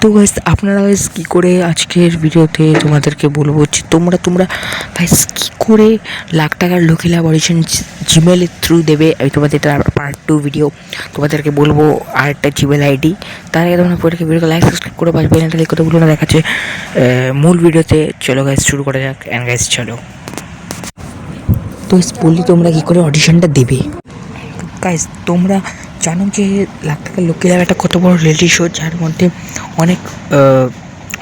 তো গাইস আপনারা গাইস কী করে আজকের ভিডিওতে তোমাদেরকে বলব যে তোমরা তোমরা গাইস কী করে লাখ টাকার লোকে লাভ অডিশন জিমেলের থ্রু দেবে? আমি তোমাদের এটা পার্ট টু ভিডিও তোমাদেরকে বলব আর একটা জিমেল আইডি তার আগে তোমরা পরে ভিডিওকে লাইক সাবস্ক্রাইব করে পাশে বেলটা ক্লিক করে বলো না। দেখাচ্ছে মূল ভিডিওতে। চলো গাইস শুরু করা যাক। অ্যান্ড গাইস চলো। তো বললি তোমরা কী করে অডিশনটা দেবে? গাইস তোমরা জানো যে লাখ টাকার লোকের লাভ একটা কত বড় রিয়েলিটি শো যার মধ্যে অনেক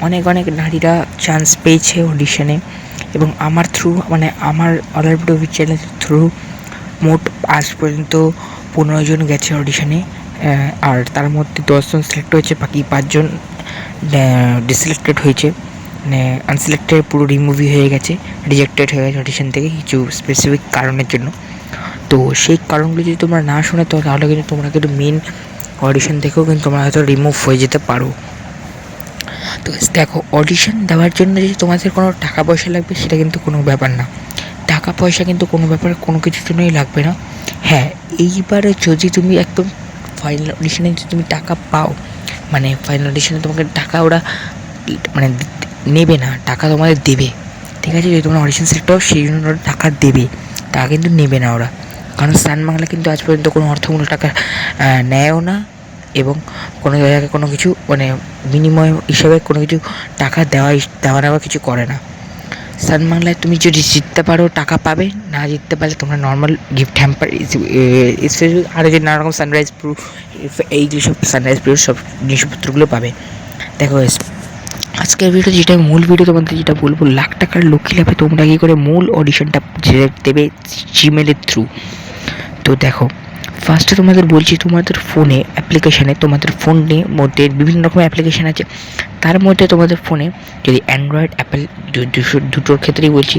অনেক অনেক নারীরা চান্স পেয়েছে অডিশনে এবং আমার থ্রু মানে আমার অলার ভিডিও চ্যানেলের থ্রু মোট আজ পর্যন্ত পনেরো জন গেছে অডিশনে আর তার মধ্যে দশজন সিলেক্ট হয়েছে, বাকি পাঁচজন ডিসিলেক্টেড হয়েছে। মানে আনসিলেক্টেড পুরো রিমুভি হয়ে গেছে রিজেক্টেড হয়ে গেছে অডিশন থেকে কিছু স্পেসিফিক কারণের জন্য। তো সেই কারণগুলো যদি তোমরা না শুনে, তো তাহলে কিন্তু তোমরা কিন্তু মেন অডিশন থেকেও কিন্তু তোমরা হয়তো রিমুভ হয়ে যেতে পারো। তো দেখো অডিশন দেওয়ার জন্য যদি তোমাদের কোনো টাকা পয়সা লাগবে, সেটা কিন্তু কোনো ব্যাপার না। টাকা পয়সা কিন্তু কোনো ব্যাপারে কোনো কিছুর জন্যই লাগবে না। হ্যাঁ এইবারে যদি তুমি একদম ফাইনাল অডিশনে যদি তুমি টাকা পাও মানে ফাইনাল অডিশনে তোমাকে টাকা ওরা মানে নেবে না, টাকা তোমাদের দেবে। ঠিক আছে, যদি তোমরা অডিশন সিলেক্ট হও, সেই জন্য ওরা টাকা দেবে টাকা কিন্তু নেবে না ওরা। কারণ সান বাংলা কিন্তু আজ পর্যন্ত কোনো অর্থমূলক টাকা নেয়ও না এবং কোনো জায়গায় কোনো কিছু মানে বিনিময় হিসাবে কোনো কিছু টাকা দেওয়া দেওয়া নেওয়া কিছু করে না। সান বাংলায় তুমি যদি জিততে পারো, টাকা পাবে, না জিততে পারলে তোমরা নর্মাল গিফট হ্যাম্পার আরও যে নানা রকম সানরাইজ প্রুফ এইগুলো সব সানরাইজ প্রুফ সব জিনিসপত্রগুলো পাবে। দেখো আজকের ভিডিও যেটা, মূল ভিডিও তোমাদের যেটা বলব, লাখ টাকার লক্ষ্মী লাভে তোমরা কী করে মূল অডিশনটা দেবে জিমেলের থ্রু তো দেখো ফার্স্টে তোমাদের বলছি তোমাদের ফোনে অ্যাপ্লিকেশানে তোমাদের ফোনে মধ্যে বিভিন্ন রকম অ্যাপ্লিকেশান আছে। তার মধ্যে তোমাদের ফোনে যদি অ্যান্ড্রয়েড অ্যাপেল দুটোর ক্ষেত্রেই বলছি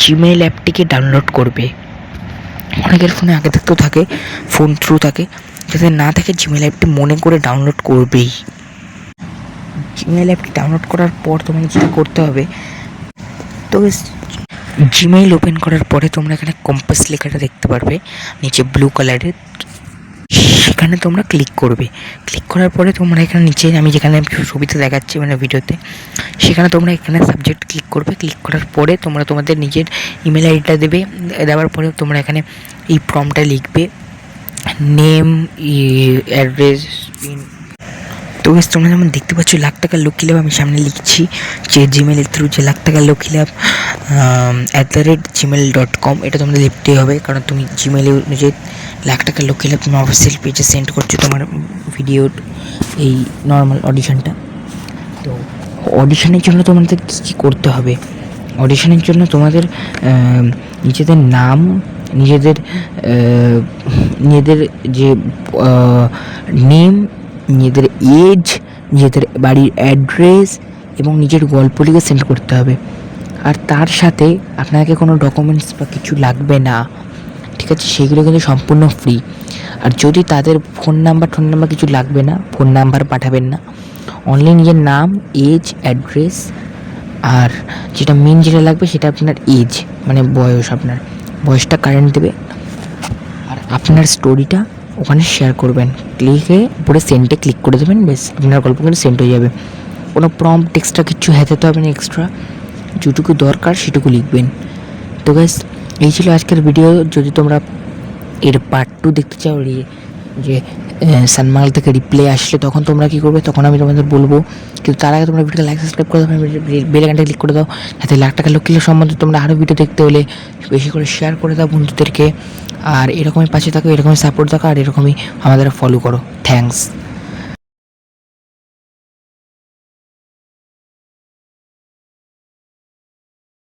জিমেল অ্যাপটিকে ডাউনলোড করবে। অনেকের ফোনে আগে থেকেও থাকে ফোন থ্রু থাকে, যাতে না থাকে জিমেল অ্যাপটি মনে করে ডাউনলোড করবেই। জিমেল অ্যাপটি ডাউনলোড করার পর তোমাকে যেটা করতে হবে, তো জিমেইল ওপেন করার পরে তোমরা এখানে কম্পাস লেখাটা দেখতে পারবে নিচে ব্লু কালারের সেখানে তোমরা ক্লিক করবে। ক্লিক করার পরে তোমরা এখানে নিচে আমি যেখানে ছবিতে দেখাচ্ছি মানে ভিডিওতে সেখানে তোমরা এখানে সাবজেক্ট ক্লিক করবে। ক্লিক করার পরে তোমরা তোমাদের নিজের ইমেল আইডিটা দেবে। দেওয়ার পরে তোমরা এখানে এই ফর্মটা লিখবে। নেম অ্যাড্রেস পিন তো guys, তোমরা যেমন দেখতে পাচ্ছ লাখ টাকার লক্ষ্মী লাভ আমি সামনে লিখছি। যে জিমেলের থ্রু যে লাখ টাকার Lakshmi love at the rate Gmail dot com এটা তোমাদের লিখতেই হবে, কারণ তুমি জিমেলে যে লাখ টাকার লক্ষ্মী লাভ তুমি অফিসিয়াল পেজে সেন্ড করছ তোমার ভিডিওর এই নর্মাল অডিশনটা তো অডিশনের জন্য তোমাদের কী কী করতে হবে? অডিশনের জন্য তোমাদের নিজেদের নাম, নিজেদের নিজেদের যে নেম নিজেদের এজ নিজেদের বাড়ির অ্যাড্রেস এবং নিজের গল্প লিখে সেন্ড করতে হবে। আর তার সাথে আপনাকে কোনো ডকুমেন্টস বা কিছু লাগবে না, ঠিক আছে? সেগুলো কিন্তু সম্পূর্ণ ফ্রি আর যদি তাদের ফোন নাম্বার ফোন নাম্বার কিছু লাগবে না ফোন নাম্বার পাঠাবেন না। অনলি নিজের নাম এজ অ্যাড্রেস আর যেটা মেন যেটা লাগবে সেটা আপনার এজ মানে বয়স আপনার। বয়সটা কারেন্ট দেবে। আর আপনার স্টোরিটা ওখানে শেয়ার করবেন। ক্লিকে উপরে সেন্টে ক্লিক করে দেবেন বেশ আপনার গল্প কিন্তু সেন্ট হয়ে যাবে। কোনো প্রম্পট এক্সট্রা কিছু হেঁটাতে হবে না এক্সট্রা যেটুকু দরকার সেটুকু লিখবেন। তো গ্যাস এই ছিল আজকের ভিডিও যদি তোমরা এর পার্ট টু দেখতে চাও যে সানমাল থেকে রিপ্লে আসলে তখন তোমরা কী করবে? তখন আমি তোমাদের বলব। কিন্তু তার আগে তোমরা ভিডিওটা লাইক সাবস্ক্রাইব করে দাও বেল আইকনটা ক্লিক করে দাও। যাতে লাখ টাকা লক্ষ্য সম্বন্ধে তোমরা আরও ভিডিও দেখতে হলে বেশি করে শেয়ার করে দাও বন্ধুদেরকে। আর এরকমই পাশে থাকো, এরকমই সাপোর্ট থাকো, আর এরকমই আমাদের ফলো করো। থ্যাঙ্কস